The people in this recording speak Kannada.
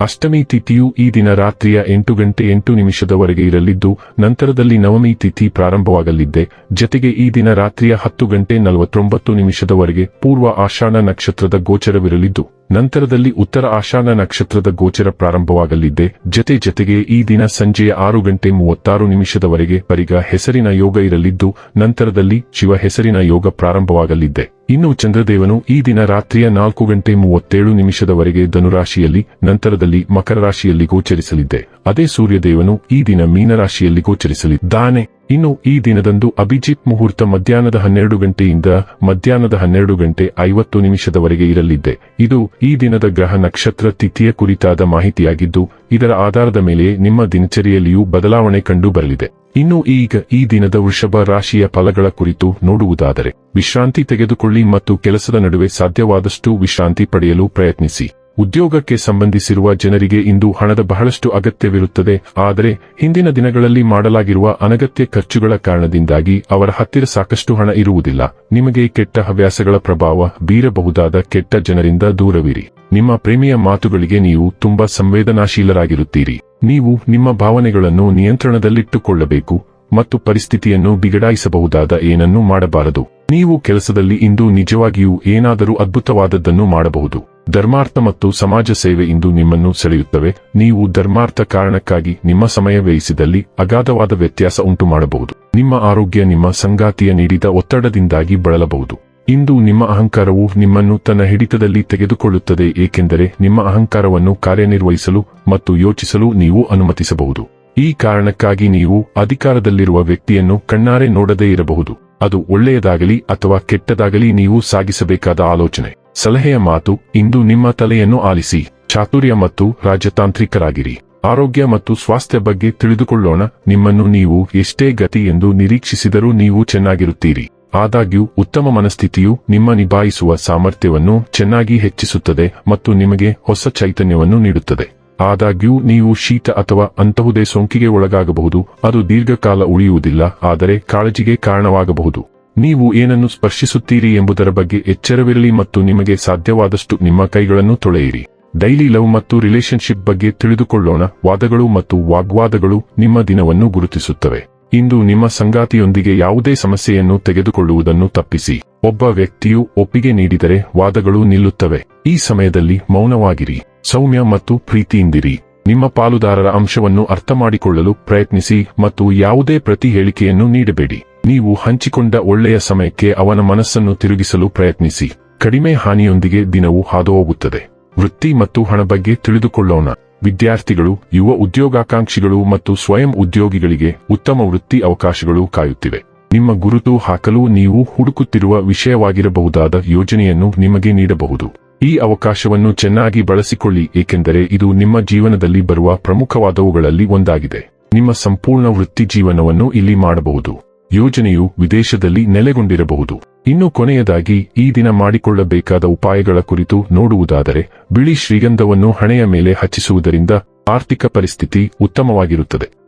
ಅಷ್ಟಮಿ ತಿಥಿಯು ಈ ದಿನ ರಾತ್ರಿಯ ಎಂಟು ಗಂಟೆ ಎಂಟು ನಿಮಿಷದವರೆಗೆ ಇರಲಿದ್ದು, ನಂತರದಲ್ಲಿ ನವಮಿ ತಿಥಿ ಪ್ರಾರಂಭವಾಗಲಿದ್ದೆ. ಜತೆಗೆ ಈ ದಿನ ರಾತ್ರಿಯ ಹತ್ತು ಗಂಟೆ ನಲವತ್ತೊಂಬತ್ತು ನಿಮಿಷದವರೆಗೆ ಪೂರ್ವ ಆಷಾಢ ನಕ್ಷತ್ರದ ಗೋಚರವಿರಲಿದ್ದು ನಂತರದಲ್ಲಿ ಉತ್ತರ ಆಶಾನ ನಕ್ಷತ್ರದ ಗೋಚರ ಪ್ರಾರಂಭವಾಗಲಿದ್ದೆ ಜತೆ ಜತೆಗೆ ಈ ದಿನ ಸಂಜೆಯ ಆರು ಗಂಟೆ ಮೂವತ್ತಾರು ನಿಮಿಷದವರೆಗೆ ಪರಿಗ ಹೆಸರಿನ ಯೋಗ ಇರಲಿದ್ದು, ನಂತರದಲ್ಲಿ ಶಿವ ಹೆಸರಿನ ಯೋಗ ಪ್ರಾರಂಭವಾಗಲಿದ್ದೆ ಇನ್ನು ಚಂದ್ರದೇವನು ಈ ದಿನ ರಾತ್ರಿಯ ನಾಲ್ಕು ಗಂಟೆ ಮೂವತ್ತೇಳು ನಿಮಿಷದವರೆಗೆ ಧನುರಾಶಿಯಲ್ಲಿ, ನಂತರದಲ್ಲಿ ಮಕರ ರಾಶಿಯಲ್ಲಿ ಗೋಚರಿಸಲಿದ್ದೆ ಅದೇ ಸೂರ್ಯದೇವನು ಈ ದಿನ ಮೀನರಾಶಿಯಲ್ಲಿ ಗೋಚರಿಸಲಿದ್ದಾನೆ. ಇನ್ನು ಈ ದಿನದಂದು ಅಭಿಜಿತ್ ಮುಹೂರ್ತ ಮಧ್ಯಾಹ್ನದ ಹನ್ನೆರಡು ಗಂಟೆಯಿಂದ ಮಧ್ಯಾಹ್ನದ ಹನ್ನೆರಡು ಗಂಟೆ ಐವತ್ತು ನಿಮಿಷದವರೆಗೆ ಇರಲಿದ್ದೆ ಇದು ಈ ದಿನದ ಗ್ರಹ ನಕ್ಷತ್ರ ತಿಥಿಯ ಕುರಿತಾದ ಮಾಹಿತಿಯಾಗಿದ್ದು, ಇದರ ಆಧಾರದ ಮೇಲೆ ನಿಮ್ಮ ದಿನಚರಿಯಲ್ಲಿಯೂ ಬದಲಾವಣೆ ಕಂಡು ಬರಲಿದೆ ಇನ್ನು ಈಗ ಈ ದಿನದ ವೃಷಭ ರಾಶಿಯ ಫಲಗಳ ಕುರಿತು ನೋಡುವುದಾದರೆ, ವಿಶ್ರಾಂತಿ ತೆಗೆದುಕೊಳ್ಳಿ ಮತ್ತು ಕೆಲಸದ ನಡುವೆ ಸಾಧ್ಯವಾದಷ್ಟು ವಿಶ್ರಾಂತಿ ಪಡೆಯಲು ಪ್ರಯತ್ನಿಸಿ. ಉದ್ಯೋಗಕ್ಕೆ ಸಂಬಂಧಿಸಿರುವ ಜನರಿಗೆ ಇಂದು ಹಣದ ಬಹಳಷ್ಟು ಅಗತ್ಯವಿರುತ್ತದೆ. ಆದರೆ, ಹಿಂದಿನ ದಿನಗಳಲ್ಲಿ ಮಾಡಲಾಗಿರುವ ಅನಗತ್ಯ ಖರ್ಚುಗಳ ಕಾರಣದಿಂದಾಗಿ ಅವರ ಹತ್ತಿರ ಸಾಕಷ್ಟು ಹಣ ಇರುವುದಿಲ್ಲ. ನಿಮಗೆ ಕೆಟ್ಟ ಹವ್ಯಾಸಗಳ ಪ್ರಭಾವ ಬೀರಬಹುದಾದ ಕೆಟ್ಟ ಜನರಿಂದ ದೂರವಿರಿ. ನಿಮ್ಮ ಪ್ರೇಮಿಯ ಮಾತುಗಳಿಗೆ ನೀವು ತುಂಬಾ ಸಂವೇದನಾಶೀಲರಾಗಿರುತ್ತೀರಿ. ನೀವು ನಿಮ್ಮ ಭಾವನೆಗಳನ್ನು ನಿಯಂತ್ರಣದಲ್ಲಿಟ್ಟುಕೊಳ್ಳಬೇಕು. ಮತ್ತು ಪರಿಸ್ಥಿತಿಯನ್ನು ಬಿಗಡಾಯಿಸಬಹುದಾದ ಏನನ್ನೂ ಮಾಡಬಾರದು. ನೀವು ಕೆಲಸದಲ್ಲಿ ಇಂದು ನಿಜವಾಗಿಯೂ ಏನಾದರೂ ಅದ್ಭುತವಾದದ್ದನ್ನು ಮಾಡಬಹುದು. ಧರ್ಮಾರ್ಥ ಮತ್ತು ಸಮಾಜ ಸೇವೆ ಇಂದು ನಿಮ್ಮನ್ನು ಸೆಳೆಯುತ್ತವೆ. ನೀವು ಧರ್ಮಾರ್ಥ ಕಾರಣಕ್ಕಾಗಿ ನಿಮ್ಮ ಸಮಯ ವ್ಯಯಿಸಿದಲ್ಲಿ ಅಗಾಧವಾದ ವ್ಯತ್ಯಾಸ ಉಂಟು ಮಾಡಬಹುದು ನಿಮ್ಮ ಆರೋಗ್ಯ ನಿಮ್ಮ ಸಂಗಾತಿಯ ನೀಡಿದ ಒತ್ತಡದಿಂದಾಗಿ ಬಳಲಬಹುದು. ಇಂದು ನಿಮ್ಮ ಅಹಂಕಾರವು ನಿಮ್ಮನ್ನು ತನ್ನ ಹಿಡಿತದಲ್ಲಿ ತೆಗೆದುಕೊಳ್ಳುತ್ತದೆ, ಏಕೆಂದರೆ ನಿಮ್ಮ ಅಹಂಕಾರವನ್ನು ಕಾರ್ಯನಿರ್ವಹಿಸಲು ಮತ್ತು ಯೋಚಿಸಲು ನೀವು ಅನುಮತಿಸಬಹುದು. ಈ ಕಾರಣಕ್ಕಾಗಿ ನೀವು ಅಧಿಕಾರದಲ್ಲಿರುವ ವ್ಯಕ್ತಿಯನ್ನು ಕಣ್ಣಾರೆ ನೋಡದೇ ಇರಬಹುದು. ಅದು ಒಳ್ಳೆಯದಾಗಲಿ ಅಥವಾ ಕೆಟ್ಟದಾಗಲಿ ನೀವು ಸಾಗಿಸಬೇಕಾದ ಆಲೋಚನೆ. ಸಲಹೆಯ ಮಾತು, ಇಂದು ನಿಮ್ಮ ತಲೆಯನ್ನು ಆಲಿಸಿ. ಚಾತುರ್ಯ ಮತ್ತು ರಾಜತಾಂತ್ರಿಕರಾಗಿರಿ. ಆರೋಗ್ಯ ಮತ್ತು ಸ್ವಾಸ್ಥ್ಯ ಬಗ್ಗೆ ತಿಳಿದುಕೊಳ್ಳೋಣ. ನಿಮ್ಮನ್ನು ನೀವು ಎಷ್ಟೇ ಗತಿ ಎಂದು ನಿರೀಕ್ಷಿಸಿದರೂ ನೀವು ಚೆನ್ನಾಗಿರುತ್ತೀರಿ. ಆದಾಗ್ಯೂ, ಉತ್ತಮ ಮನಸ್ಥಿತಿಯು ನಿಮ್ಮ ನಿಭಾಯಿಸುವ ಸಾಮರ್ಥ್ಯವನ್ನು ಚೆನ್ನಾಗಿ ಹೆಚ್ಚಿಸುತ್ತದೆ ಮತ್ತು ನಿಮಗೆ ಹೊಸ ಚೈತನ್ಯವನ್ನು ನೀಡುತ್ತದೆ. ಆದಾಗ್ಯೂ ನೀವು ಶೀತ ಅಥವಾ ಅಂತಹುದೇ ಸೋಂಕಿಗೆ ಒಳಗಾಗಬಹುದು, ಅದು ದೀರ್ಘಕಾಲ ಉಳಿಯುವುದಿಲ್ಲ, ಆದರೆ ಕಾಳಜಿಗೆ ಕಾರಣವಾಗಬಹುದು. ನೀವು ಏನನ್ನು ಸ್ಪರ್ಶಿಸುತ್ತೀರಿ ಎಂಬುದರ ಬಗ್ಗೆ ಎಚ್ಚರವಿರಲಿ ಮತ್ತು ನಿಮಗೆ ಸಾಧ್ಯವಾದಷ್ಟು ನಿಮ್ಮ ಕೈಗಳನ್ನು ತೊಳೆಯಿರಿ. ಡೈಲಿ ಲವ್ ಮತ್ತು ರಿಲೇಶನ್ಶಿಪ್ ಬಗ್ಗೆ ತಿಳಿದುಕೊಳ್ಳೋಣ, ವಾದಗಳು ಮತ್ತು ವಾಗ್ವಾದಗಳು ನಿಮ್ಮ ದಿನವನ್ನು ಗುರುತಿಸುತ್ತವೆ. ಇಂದು ನಿಮ್ಮ ಸಂಗಾತಿಯೊಂದಿಗೆ ಯಾವುದೇ ಸಮಸ್ಯೆಯನ್ನು ತೆಗೆದುಕೊಳ್ಳುವುದನ್ನು ತಪ್ಪಿಸಿ. ಒಬ್ಬ ವ್ಯಕ್ತಿಯು ಒಪ್ಪಿಗೆ ನೀಡಿದರೆ ವಾದಗಳು ನಿಲ್ಲುತ್ತವೆ. ಈ ಸಮಯದಲ್ಲಿ ಮೌನವಾಗಿರಿ. ಸೌಮ್ಯ ಮತ್ತು ಪ್ರೀತಿಯಿಂದಿರಿ. ನಿಮ್ಮ ಪಾಲುದಾರರ ಅಂಶವನ್ನು ಅರ್ಥಮಾಡಿಕೊಳ್ಳಲು ಪ್ರಯತ್ನಿಸಿ ಮತ್ತು ಯಾವುದೇ ಪ್ರತಿ ಹೇಳಿಕೆಯನ್ನು ನೀಡಬೇಡಿ. ನೀವು ಹಂಚಿಕೊಂಡ ಒಳ್ಳೆಯ ಸಮಯಕ್ಕೆ ಅವನ ಮನಸ್ಸನ್ನು ತಿರುಗಿಸಲು ಪ್ರಯತ್ನಿಸಿ. ಕಡಿಮೆ ಹಾನಿಯೊಂದಿಗೆ ದಿನವು ಹಾದುಹೋಗುತ್ತದೆ. ವೃತ್ತಿ ಮತ್ತು ಹಣ ಬಗ್ಗೆ ತಿಳಿದುಕೊಳ್ಳೋಣ. ವಿದ್ಯಾರ್ಥಿಗಳು, ಯುವ ಉದ್ಯೋಗಾಕಾಂಕ್ಷಿಗಳು ಮತ್ತು ಸ್ವಯಂ ಉದ್ಯೋಗಿಗಳಿಗೆ ಉತ್ತಮ ವೃತ್ತಿ ಅವಕಾಶಗಳು ಕಾಯುತ್ತಿವೆ. ನಿಮ್ಮ ಗುರುತು ಹಾಕಲು ನೀವು ಹುಡುಕುತ್ತಿರುವ ವಿಷಯವಾಗಿರಬಹುದಾದ ಯೋಜನೆಯನ್ನು ನಿಮಗೆ ನೀಡಬಹುದು. ಈ ಅವಕಾಶವನ್ನು ಚೆನ್ನಾಗಿ ಬಳಸಿಕೊಳ್ಳಿ, ಏಕೆಂದರೆ ಇದು ನಿಮ್ಮ ಜೀವನದಲ್ಲಿ ಬರುವ ಪ್ರಮುಖವಾದವುಗಳಲ್ಲಿ ಒಂದಾಗಿದೆ. ನಿಮ್ಮ ಸಂಪೂರ್ಣ ವೃತ್ತಿ ಜೀವನವನ್ನು ಇಲ್ಲಿ ಮಾಡಬಹುದು. ಯೋಜನೆಯು ವಿದೇಶದಲ್ಲಿ ನೆಲೆಗೊಂಡಿರಬಹುದು. ಇನ್ನು ಕೊನೆಯದಾಗಿ, ಈ ದಿನ ಮಾಡಿಕೊಳ್ಳಬೇಕಾದ ಉಪಾಯಗಳ ಕುರಿತು ನೋಡುವುದಾದರೆ, ಬಿಳಿ ಶ್ರೀಗಂಧವನ್ನು ಹಣೆಯ ಮೇಲೆ ಹಚ್ಚಿಸುವುದರಿಂದ ಆರ್ಥಿಕ ಪರಿಸ್ಥಿತಿ ಉತ್ತಮವಾಗಿರುತ್ತದೆ.